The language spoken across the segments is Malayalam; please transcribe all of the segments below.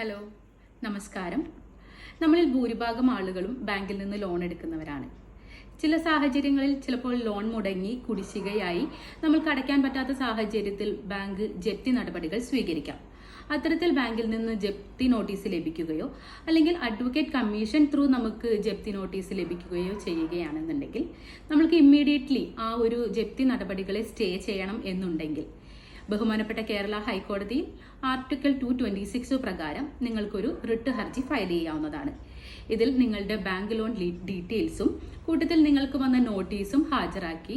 ഹലോ നമസ്കാരം. നമ്മളിൽ ഭൂരിഭാഗം ആളുകളും ബാങ്കിൽ നിന്ന് ലോൺ എടുക്കുന്നവരാണ്. ചില സാഹചര്യങ്ങളിൽ ചിലപ്പോൾ ലോൺ മുടങ്ങി കുടിശ്ശികയായി നമ്മൾക്ക് അടയ്ക്കാൻ പറ്റാത്ത സാഹചര്യത്തിൽ ബാങ്ക് ജപ്തി നടപടികൾ സ്വീകരിക്കാം. അത്തരത്തിൽ ബാങ്കിൽ നിന്ന് ജപ്തി നോട്ടീസ് ലഭിക്കുകയോ അല്ലെങ്കിൽ അഡ്വക്കേറ്റ് കമ്മീഷൻ ത്രൂ നമുക്ക് ജപ്തി നോട്ടീസ് ലഭിക്കുകയോ ചെയ്യുകയാണെന്നുണ്ടെങ്കിൽ നമ്മൾക്ക് ഇമ്മീഡിയറ്റ്ലി ആ ഒരു ജപ്തി നടപടികളെ സ്റ്റേ ചെയ്യണം എന്നുണ്ടെങ്കിൽ ബഹുമാനപ്പെട്ട കേരള ഹൈക്കോടതിയിൽ ആർട്ടിക്കിൾ ടു ട്വന്റി സിക്സ് പ്രകാരം നിങ്ങൾക്കൊരു റിട്ട് ഹർജി ഫയൽ ചെയ്യാവുന്നതാണ്. ഇതിൽ നിങ്ങളുടെ ബാങ്ക് ലോൺ ഡീറ്റെയിൽസും കൂട്ടത്തിൽ നിങ്ങൾക്ക് വന്ന നോട്ടീസും ഹാജരാക്കി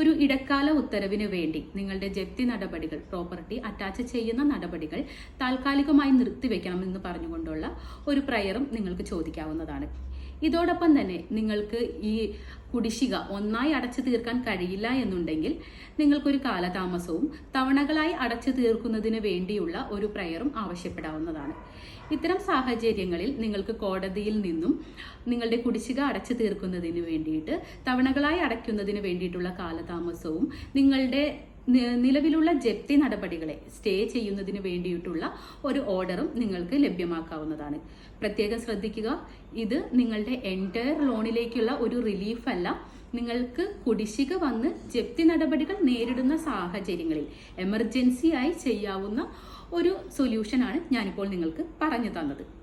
ഒരു ഇടക്കാല ഉത്തരവിന് വേണ്ടി നിങ്ങളുടെ ജപ്തി നടപടികൾ പ്രോപ്പർട്ടി അറ്റാച്ച് ചെയ്യുന്ന നടപടികൾ താൽക്കാലികമായി നിർത്തിവെക്കണമെന്ന് പറഞ്ഞുകൊണ്ടുള്ള ഒരു പ്രയറും നിങ്ങൾക്ക് ചോദിക്കാവുന്നതാണ്. ഇതോടൊപ്പം തന്നെ നിങ്ങൾക്ക് ഈ കുടിശ്ശിക ഒന്നായി അടച്ചു തീർക്കാൻ കഴിയില്ല എന്നുണ്ടെങ്കിൽ നിങ്ങൾക്കൊരു കാലതാമസവും തവണകളായി അടച്ചു തീർക്കുന്നതിന് വേണ്ടിയുള്ള ഒരു പ്രയറും ആവശ്യപ്പെടാവുന്നതാണ്. ഇത്തരം സാഹചര്യങ്ങളിൽ നിങ്ങൾക്ക് കോടതിയിൽ നിന്നും നിങ്ങളുടെ കുടിശ്ശിക അടച്ചു തീർക്കുന്നതിന് വേണ്ടിയിട്ട് തവണകളായി അടയ്ക്കുന്നതിന് വേണ്ടിയിട്ടുള്ള കാലതാമസവും നിങ്ങളുടെ നിലവിലുള്ള ജപ്തി നടപടികളെ സ്റ്റേ ചെയ്യുന്നതിന് വേണ്ടിയിട്ടുള്ള ഒരു ഓർഡറും നിങ്ങൾക്ക് ലഭ്യമാക്കാവുന്നതാണ്. പ്രത്യേകം ശ്രദ്ധിക്കുക ഇത് നിങ്ങളുടെ എന്റയർ ലോണിലേക്കുള്ള ഒരു റിലീഫ് അല്ല. നിങ്ങൾക്ക് കുടിശ്ശിക വന്ന് ജപ്തി നടപടികൾ നേരിടുന്ന സാഹചര്യങ്ങളിൽ എമർജൻസി ആയി ചെയ്യാവുന്ന ഒരു സൊല്യൂഷനാണ് ഞാനിപ്പോൾ നിങ്ങൾക്ക് പറഞ്ഞു തന്നത്.